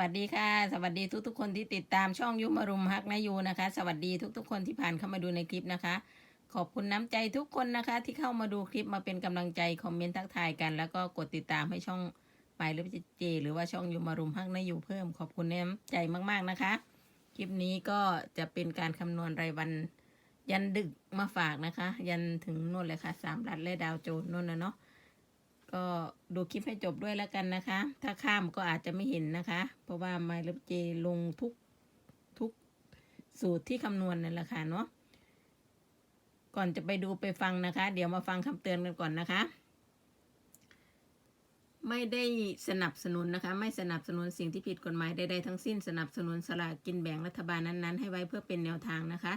วัสดีค่ะ สวัสดีทุกๆ คนที่ติดตามช่องยุมารุมฮักนายูนะคะ สวัสดีทุกๆ คนที่ผ่านเข้ามาดูในคลิปนะคะ ขอบคุณน้ำใจทุกคนนะคะ ที่เข้ามาดูคลิปมาเป็นกำลังใจคอมเมนต์ทักทายกัน แล้วก็กดติดตามให้ช่องไปหรือเจหรือว่าช่องยุมารุมฮักนายูเพิ่ม ขอบคุณน้ำใจมากๆนะคะ คลิปนี้ก็จะเป็นการคำนวณรายวันยันดึกมาฝากนะคะ ยันถึงนู่นเลยค่ะสามรัฐและดาวโจนนู่นนะเนาะ ก็ดูคลิปให้จบด้วยแล้วกันนะคะ ถ้าข้ามก็อาจจะไม่เห็นนะคะ เพราะว่าไมล์เจลงทุกทุกสูตรที่คำนวณนั่นแหละค่ะเนาะก่อนจะไปดูไปฟังนะคะ เดี๋ยวมาฟังคำเตือนกันก่อนนะคะ ไม่ได้สนับสนุนนะคะ ไม่สนับสนุนสิ่งที่ผิดกฎหมายใดๆทั้งสิ้นสนับสนุนสลากกินแบ่งรัฐบาลนั้นๆ ให้ไว้เพื่อเป็นแนวทางนะคะ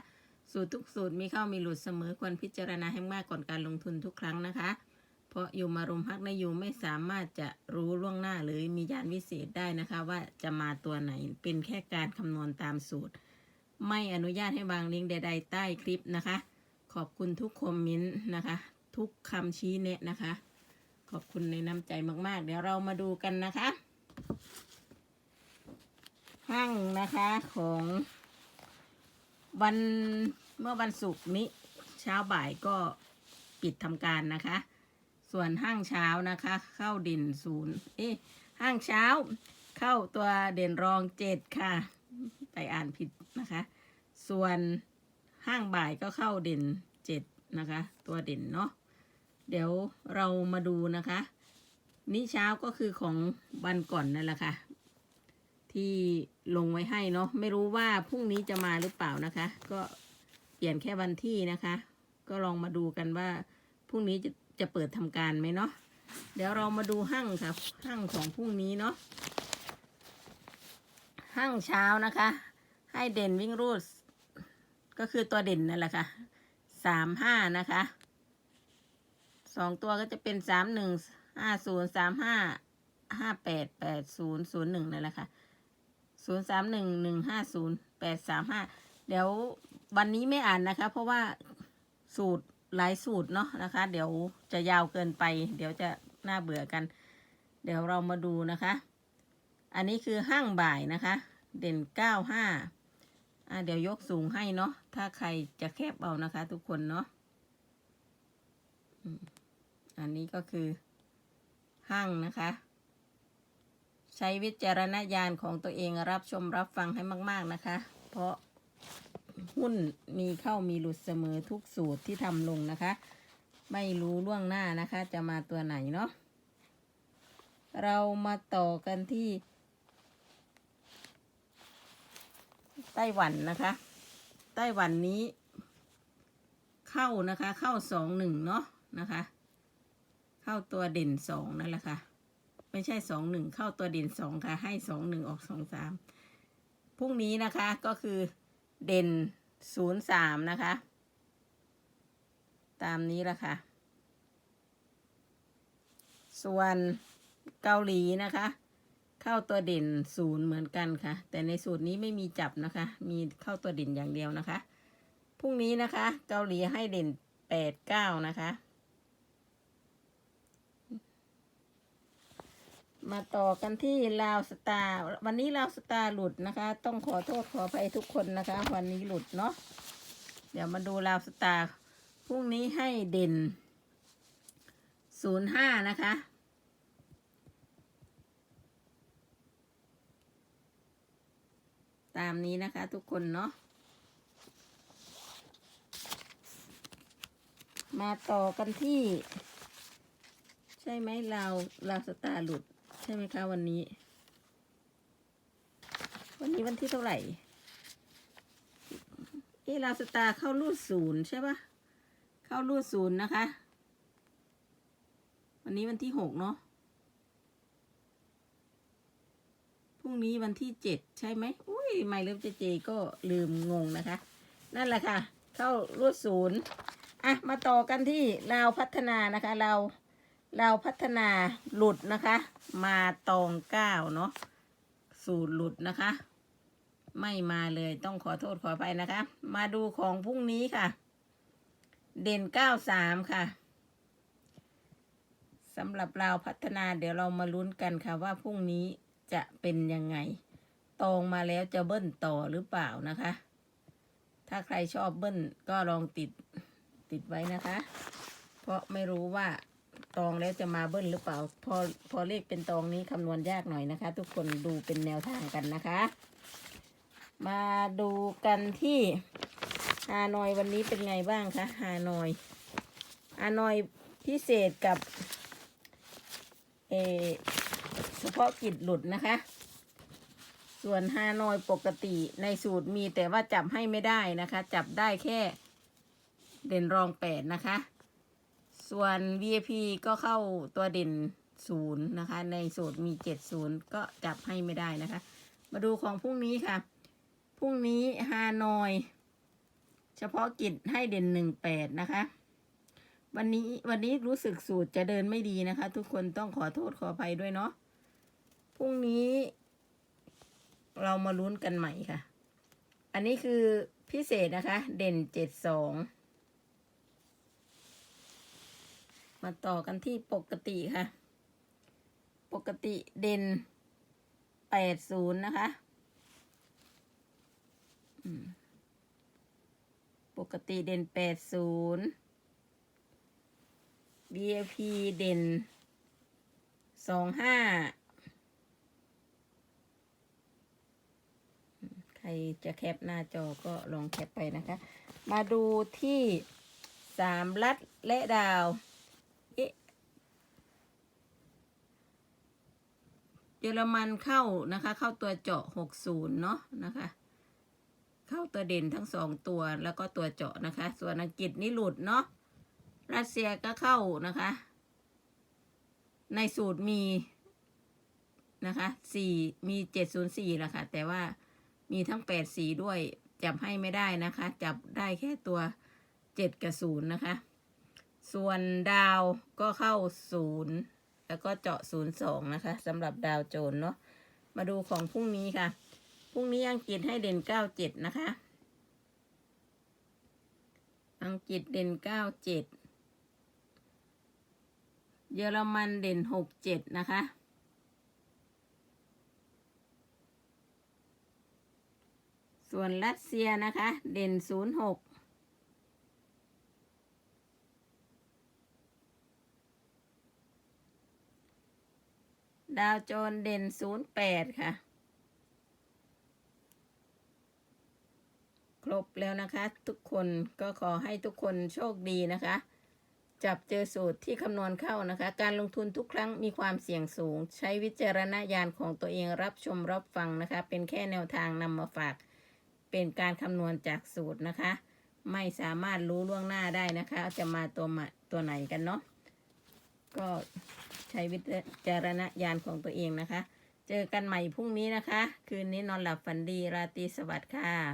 สูตรทุกสูตรมีเข้ามีหลุดเสมอควรพิจารณาให้มากก่อนการลงทุนทุกครั้งนะคะ ราะอยู่มารมพักนยูไม่สามารถจะรู้ล่วงหน้าหรือมียานวิเศษได้นะคะ ว่าจะมาตัวไหนเป็นแค่การคำนวณตามสูตร ไม่อนุญาตให้วางลิงก์ใด ๆ ใต้คลิปนะคะ ขอบคุณทุกคอมเมนต์นะคะ ทุกคำชี้แนะนะคะ ขอบคุณในน้ำใจมากๆ เดี๋ยวเรามาดูกันนะคะห้างนะคะของวันเมื่อวันศุกร์นี้เช้าบ่ายก็ปิดทำการนะคะ ส่วนห้างเช้านะคะ เข้าเด่นศูนย์เอ๊ะห้างเช้า เข้าตัวเด่นรองเจ็ดค่ะ ไปอ่านผิดนะคะ ส่วนห้างบ่ายก็เข้าเด่นเจ็ดนะคะ ตัวเด่นเนาะเดี๋ยวเรามาดูนะคะ นี่เช้าก็คือของวันก่อนนั่นแหละค่ะ ที่ลงไว้ให้เนาะไม่รู้ว่าพรุ่งนี้จะมาหรือเปล่านะคะ ก็เปลี่ยนแค่วันที่นะคะ ก็ลองมาดูกันว่าพรุ่งนี้จะ จะเปิดทำการไหมเนาะเดี๋ยวเรามาดูห้างค่ะห้างของพรุ่งนี้เนาะห้างเช้านะคะ ให้เด่นวิ่งรูด ก็คือตัวเด่นนั่นแหละค่ะสามห้านะคะสองตัวก็จะเป็นสามหนึ่งห้าศูนย์สามห้าห้าแปดแปดศูนย์ศูนย์หนึ่งนั่นแหละค่ะศูนย์สามหนึ่งหนึ่งห้าศูนย์แปดสามห้าเดี๋ยววันนี้ไม่อ่านนะคะ เพราะว่าสูตร หลายสูตรเนาะนะคะ เดี๋ยวจะยาวเกินไป เดี๋ยวจะน่าเบื่อกัน เดี๋ยวเรามาดูนะคะ อันนี้คือห้างบ่ายนะคะ เด่นเก้าห้าอะเดี๋ยวยกสูงให้เนาะถ้าใครจะแคบเอานะคะ ทุกคนเนาะอันนี้ก็คือห้างนะคะ ใช้วิจารณญาณของตัวเองรับชมรับฟังให้มาก ๆนะคะ เพราะ หุ้นมีเข้ามีหลุดเสมอทุกสูตรที่ทำลงนะคะ ไม่รู้ล่วงหน้านะคะ จะมาตัวไหนเนาะเรามาต่อกันที่ ไต้หวันนะคะ ไต้หวันนี้ เข้านะคะ เข้าสองหนึ่งเนาะนะคะ เข้าตัวเด่นสองนั่นแหละค่ะไม่ใช่สองหนึ่งเข้าตัวเด่นสองค่ะ ให้สองหนึ่งออกสองสามพรุ่งนี้นะคะก็คือ เด่นศูนย์สามนะคะ ตามนี้ละค่ะ ส่วนเกาหลีนะคะ เข้าตัวเด่นศูนย์เหมือนกันค่ะ แต่ในสูตรนี้ไม่มีจับนะคะ มีเข้าตัวเด่นอย่างเดียวนะคะ พรุ่งนี้นะคะ เกาหลีให้เด่นแปดเก้านะคะ มาต่อกันที่ลาวสตาร์วันนี้ลาวสตาร์หลุดนะคะ ต้องขอโทษขออภัยทุกคนนะคะ วันนี้หลุดเนาะเดี๋ยวมาดูลาวสตาร์พรุ่งนี้ให้เด่นศูนย์ห้านะคะตามนี้นะคะทุกคนเนาะ มาต่อกันที่ ใช่ไหมลาวลาวสตาร์หลุด ช่ไหมคะวันนี้ วันนี้วันที่เท่าไหร่ เอลาสตาเข้ารูดศูนย์ใช่ปะเข้ารูดศูนย์นะคะ วันนี้วันที่หกเนาะพรุ่งนี้วันที่เจ็ดใช่ไหมอุ้ยไม่เริ่มเจเจก็ลืมงงนะคะ นั่นแหละค่ะ เข้ารูดศูนย์อะมาต่อกันที่ลาวพัฒนานะคะเรา เราพัฒนาหลุดนะคะ มาตองเก้าเนาะสูตรหลุดนะคะ ไม่มาเลยต้องขอโทษขอไปนะคะ มาดูของพรุ่งนี้ค่ะ เด่นเก้าสามค่ะสำหรับเราพัฒนาเดี๋ยวเรามาลุ้นกันค่ะว่าพรุ่งนี้จะเป็นยังไง ตองมาแล้วจะเบิ้ลต่อหรือเปล่านะคะ ถ้าใครชอบเบิ้ลก็ลองติดติดไว้นะคะ เพราะไม่รู้ว่า ตองแล้วจะมาเบิ้ลหรือเปล่า พอพอเลขเป็นตองนี้คำนวณยากหน่อยนะคะ ทุกคนดูเป็นแนวทางกันนะคะ มาดูกันที่ฮานอยวันนี้เป็นไงบ้างคะฮานอยฮานอยพิเศษกับเออเฉพาะกิจหลุดนะคะ ส่วนฮานอยปกติในสูตรมีแต่ว่าจับให้ไม่ได้นะคะ จับได้แค่เด่นรองแปดนะคะ ส่วน VIP ก็เข้าตัวเด่นศูนย์นะคะ ในสูตรมีเจ็ดศูนย์ก็จับให้ไม่ได้นะคะ มาดูของพรุ่งนี้ค่ะ พรุ่งนี้ฮานอย เฉพาะกิจให้เด่นหนึ่งแปดนะคะ วันนี้วันนี้รู้สึกสูตรจะเดินไม่ดีนะคะ ทุกคนต้องขอโทษขออภัยด้วยเนาะพรุ่งนี้เรามาลุ้นกันใหม่ค่ะ อันนี้คือพิเศษนะคะ เด่นเจ็ดสอง มาต่อกันที่ปกติค่ะ ปกติเด่นแปดศูนย์นะคะปกติเด่นแปดศูนย์ VIP เด่นสองห้าใครจะแคปหน้าจอก็ลองแคปไปนะคะ มาดูที่สามลัดและดาว เอ๊ะ เยอรมันเข้านะคะ เข้าตัวเจาะหกศูนย์เนาะนะคะ เข้าตัวเด่นทั้งสองตัวแล้วก็ตัวเจาะนะคะ ส่วนอังกฤษนี่หลุดเนาะรัสเซียก็เข้านะคะ ในสูตรมีนะคะสี่มีเจ็ดศูนย์สี่ละค่ะ แต่ว่ามีทั้งแปดสีด้วยจับให้ไม่ได้นะคะ จับได้แค่ตัวเจ็ดกับศูนย์นะคะ ส่วนดาวก็เข้าศูนย์ แล้วก็เจาะ 02 นะคะสำหรับดาวโจนเนาะมาดูของพรุ่งนี้ค่ะ พรุ่งนี้อังกฤษให้เด่น 97 นะคะ อังกฤษเด่น 97 เยอรมันเด่น 67 นะคะ ส่วนรัสเซียนะคะ เด่น 06 ดาวโจนเด่นศูนย์แปดค่ะ ครบแล้วนะคะ ทุกคนก็ขอให้ทุกคนโชคดีนะคะ จับเจอสูตรที่คำนวณเข้านะคะ การลงทุนทุกครั้งมีความเสี่ยงสูง ใช้วิจารณญาณของตัวเองรับชมรับฟังนะคะ เป็นแค่แนวทางนำมาฝาก เป็นการคำนวณจากสูตรนะคะ ไม่สามารถรู้ล่วงหน้าได้นะคะ จะมาตัวมาตัวไหนกันเนาะก็ ใช้วิจารณญาณของตัวเองนะคะ เจอกันใหม่พรุ่งนี้นะคะ คืนนี้นอนหลับฝันดี ราตรีสวัสดิ์ค่ะ